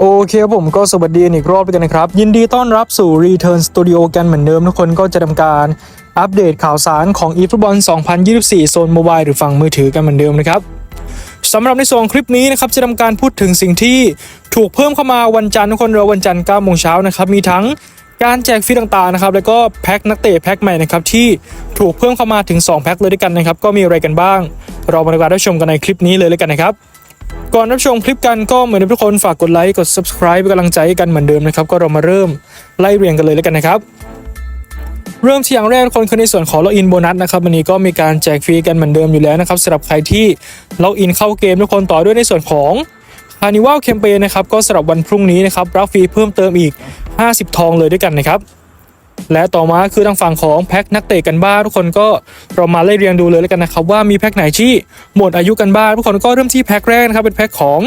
โอเคครับผมก็สวัสดีอีกรอบด้วยกันนะครับ ยินดีต้อนรับสู่ Return Studio กันเหมือนเดิมทุกคนก็จะทำการอัปเดตข่าวสารของ eFootball 2024 โซนโมบายหรือฝั่งมือถือกันเหมือนเดิมนะครับสำหรับในส่วนคลิปนี้นะครับจะทำการพูดถึงสิ่งที่ถูกเพิ่มเข้ามาวันจันทร์ทุกคนเราวันจันทร์9โมงเช้านะครับมีทั้งการแจกฟรีต่างๆนะครับแล้วก็แพ็คนักเตะแพ็คใหม่นะครับที่ถูกเพิ่มเข้ามาถึง 2 แพ็คเลยด้วยกันนะครับก็มีอะไรกันบ้าง เรามาดูการรับชมกันในคลิปนี้เลยเลยกันนะครับ ก่อนรับชมคลิปกันก็เหมือนเดิมทุกคนฝากกดไลค์กด subscribe เป็นกำลังใจกันเหมือนเดิมนะครับ ก็เรามาเริ่มไล่เรียงกันเลยแล้วกันนะครับ เริ่มที่อย่างแรกทุกคนคือในส่วนของล็อกอินโบนัสนะครับวันนี้ก็มีการแจกฟรีกันเหมือนเดิมอยู่แล้วนะครับสำหรับใครที่ล็อกอินเข้าเกมทุกคนต่อด้วยในส่วนของคานิวัลแคมเปญนะครับก็สำหรับวันพรุ่งนี้นะครับรับฟรีเพิ่มเติมอีก 50 ทองเลยด้วยกันนะครับ และต่อมาคือทางฝั่งของแพ็คนักเตะกันบ้างทุกคนก็เรามาไล่เรียงดูเลยแล้วกันนะครับว่ามีแพ็คไหนที่หมดอายุกันบ้างทุกคนก็เริ่มที่แพ็คแรกนะครับเป็นแพ็คของ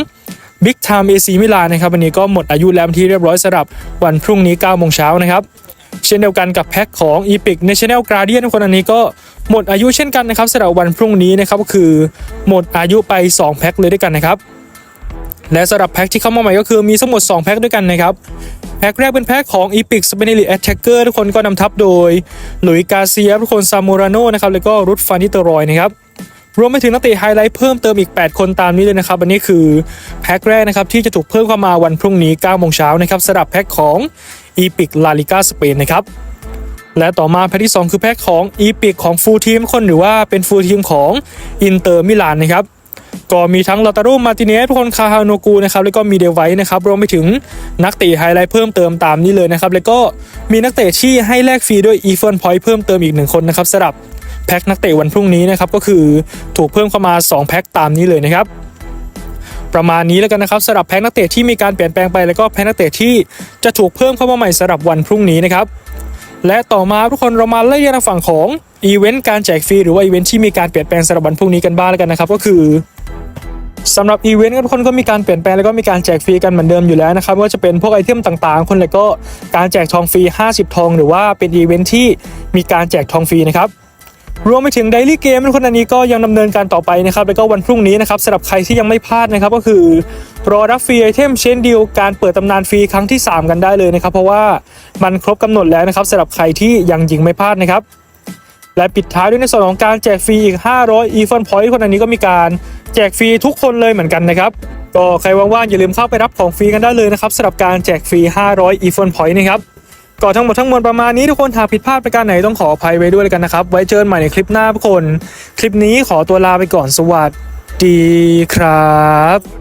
Big Time AC มิลานนะครับวันนี้ก็หมดอายุแล้วที่เรียบร้อยสำหรับวันพรุ่งนี้9โมงเช้านะครับเช่นเดียวกันกับแพ็คของ Epic National Guardian ทุกคนอันนี้ก็หมดอายุเช่นกันนะครับสำหรับวันพรุ่งนี้นะครับก็คือหมดอายุไป 2 แพ็คเลยด้วยกันนะครับ และสำหรับแพ็คที่เข้ามาใหม่ก็คือมีทั้งหมด 2 แพ็คด้วยกันนะครับ แพ็คแรกเป็นแพ็คของ Epic s p a n i l i Attacker ทุกคนก็นำทัพโดยหลุยกาเซียทุกคนซามูราโนนะครับแล้วก็รุดฟานิเตอรอยนะครับรวมไปถึงนักเตะไฮไลท์เพิ่มเติมอีก 8 คนตามนี้เลยนะครับ อันนี้คือแพ็คแรกนะครับที่จะถูกเพิ่มเข้ามาวันพรุ่งนี้9โมงเช้านะครับสำหรับแพ็คของ Epic La Liga Spain นะครับและต่อมาแพ็คที่ 2 คือแพ็คของ Epic ของฟูลทีมคนหรือว่าเป็นฟูลทีมของอินเตอร์มิลานนะครับ ก็มีทั้งลอตารุมาติเนสทุกคนคาฮาโนกูนะครับแล้วก็มีเดลไวท์นะครับรวมไปถึงนักเตะไฮไลท์เพิ่มเติมตามนี้เลยนะครับแล้วก็มีนักเตะที่ให้แลกฟรีด้วยอีฟอนพอยต์เพิ่มเติมอีกหนึ่งคนนะครับสำหรับแพ็คนักเตะวันพรุ่งนี้นะครับก็คือถูกเพิ่มเข้ามา 2 แพ็คตามนี้เลยนะครับประมาณนี้แล้วกันนะครับสำหรับแพ็คนักเตะที่มีการเปลี่ยนแปลงไปแล้วก็แพ็คนักเตะที่จะถูกเพิ่มเข้ามาใหม่สำหรับวันพรุ่งนี้นะครับและต่อมาทุกคนเรามาไล่เรียงทางฝั่งของอีเวนต์การแจกฟรีหรือว่าอีเวนต์ที่มีการเปลี่ยนแปลงสำหรับวันพรุ่งนี้กันบ้างแล้วกันนะครับก็คือ สำหรับอีเวนต์ทุกคนก็มีการเปลี่ยนแปลงแล้วก็มีการแจกฟรีกันเหมือนเดิมอยู่แล้วนะครับว่าจะเป็นพวกไอเทมต่างๆ คนแล้วก็การแจกทองฟรี 50 ทอง หรือว่าเป็นอีเวนต์ที่มีการแจกทองฟรีนะครับรวมไปถึง Daily Game ทุกคนอันนี้ก็ยังดำเนินการต่อไปนะครับ แล้วก็วันพรุ่งนี้นะครับสำหรับใครที่ยังไม่พลาดนะครับ ก็คือรอรับฟรีไอเทมเช่นเดียวการเปิดตำนานฟรีครั้งที่ 3 กันได้เลยนะครับ เพราะว่ามันครบกำหนดแล้วนะครับสำหรับใครที่ยังยิงไม่พลาดนะครับและปิดท้ายด้วยในส่วนของการแจกฟรีอีก 500 e f o n point คนอันนี้ก็มีการ แจกฟรีทุกคนเลยเหมือนกันนะครับ ก็ใครว่างๆอย่าลืมเข้าไปรับของฟรีกันได้เลยนะครับสำหรับการแจกฟรี 500 e f o n point นะครับก็ทั้งหมดทั้งมวลประมาณนี้ทุกคนหากผิดพลาดประการไหนต้องขออภัยไว้ด้วยเลยกันนะครับ ไว้เจอกันใหม่ในคลิปหน้าทุกคน คลิปนี้ขอตัวลาไปก่อนสวัสดีครับ